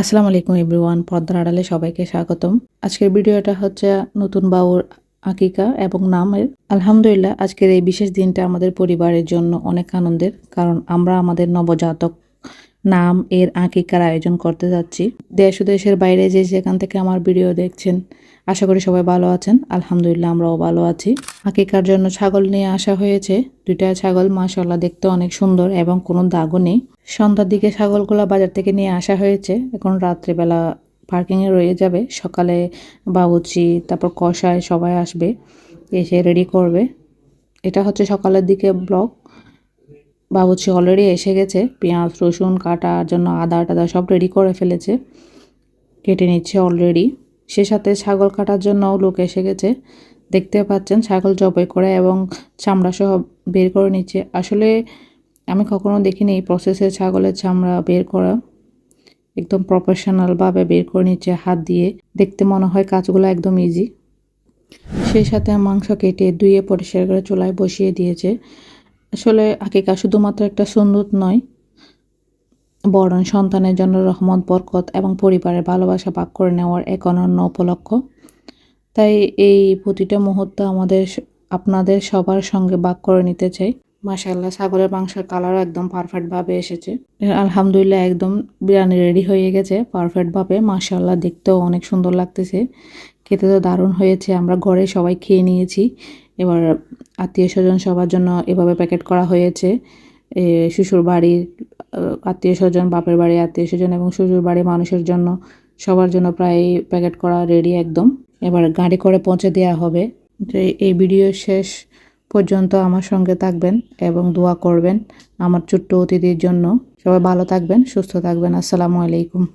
আসসালামু আলাইকুম এভরিওয়ান। পর্দার আড়ালে সবাইকে স্বাগতম। আজকের ভিডিওটা হচ্ছে নতুন বাউর আকিকা এবং নামের। আলহামদুলিল্লাহ, আজকের এই বিশেষ দিনটা আমাদের পরিবারের জন্য অনেক আনন্দের, কারণ আমরা আমাদের নবজাতক নাম এর আকিকার আয়োজন করতে যাচ্ছি। দেশ দেশের বাইরে যে যেখান থেকে আমার ভিডিও দেখছেন আশা করি সবাই ভালো আছেন। আলহামদুলিল্লাহ আমরাও ভালো আছি। আকিকার জন্য ছাগল নিয়ে আসা হয়েছে। দুইটা ছাগল মাশাল্লাহ দেখতে অনেক সুন্দর এবং কোনো দাগও নেই। সন্ধ্যার দিকে ছাগলগুলো বাজার থেকে নিয়ে আসা হয়েছে। এখন রাত্রিবেলা পার্কিংয়ে রয়ে যাবে। সকালে বাবুচি তারপর কষায় সবাই আসবে, এসে রেডি করবে। এটা হচ্ছে সকালের দিকে ব্লক বাবুচি অলরেডি এসে গেছে। পেঁয়াজ, রসুন কাটার জন্য আদা টাদা সব রেডি করে ফেলেছে। কেটে নিচ্ছে অলরেডি সে সাথে ছাগল কাটার জন্য লোক এসে গেছে। দেখতে পাচ্ছেন ছাগল জবাই করে এবং চামড়া সহ বের করে নিচ্ছে। আসলে আমি কখনো দেখিনি এই প্রসেসে ছাগলের চামড়া বের করা। একদম প্রফেশনালভাবে বের করে নিচ্ছে হাত দিয়ে। দেখতে মনে হয় কাজগুলো একদম ইজি সেই সাথে মাংস কেটে ধুয়ে পরিষ্কার করে চুলায় বসিয়ে দিয়েছে। আসলে আকিকা শুধুমাত্র একটা সুন্দর নয় বরং সন্তানের জন্য রহমত, বরকত এবং পরিবারের ভালোবাসা ভাগ করে নেওয়ার এক অনন্য উপলক্ষ। তাই এই প্রতিটা মুহূর্ত আমাদের আপনাদের সবার সঙ্গে ভাগ করে নিতে চাই। মাশাল্লাহ ছাগলের মাংসের কালারও একদম পারফেক্টভাবে এসেছে। আলহামদুলিল্লাহ, একদম বিরিয়ানি রেডি হয়ে গেছে পারফেক্টভাবে মাশাল্লাহ দেখতেও অনেক সুন্দর লাগতেছে। খেতে তো দারুণ হয়েছে, আমরা ঘরে সবাই খেয়ে নিয়েছি। এবার আত্মীয় স্বজন সবার জন্য এভাবে প্যাকেট করা হয়েছে। শ্বশুর বাড়ির আত্মীয় স্বজন, বাপের বাড়ি আত্মীয় স্বজন এবং শ্বশুর বাড়ি মানুষের জন্য সবার জন্য প্রায় প্যাকেট করা রেডি একদম। এবার গাড়ি করে পৌঁছে দেওয়া হবে। যে এই ভিডিও শেষ পর্যন্ত আমার সঙ্গে থাকবেন এবং দোয়া করবেন আমার ছোট্ট অতিথির জন্য। সবাই ভালো থাকবেন, সুস্থ থাকবেন। আসসালামু আলাইকুম।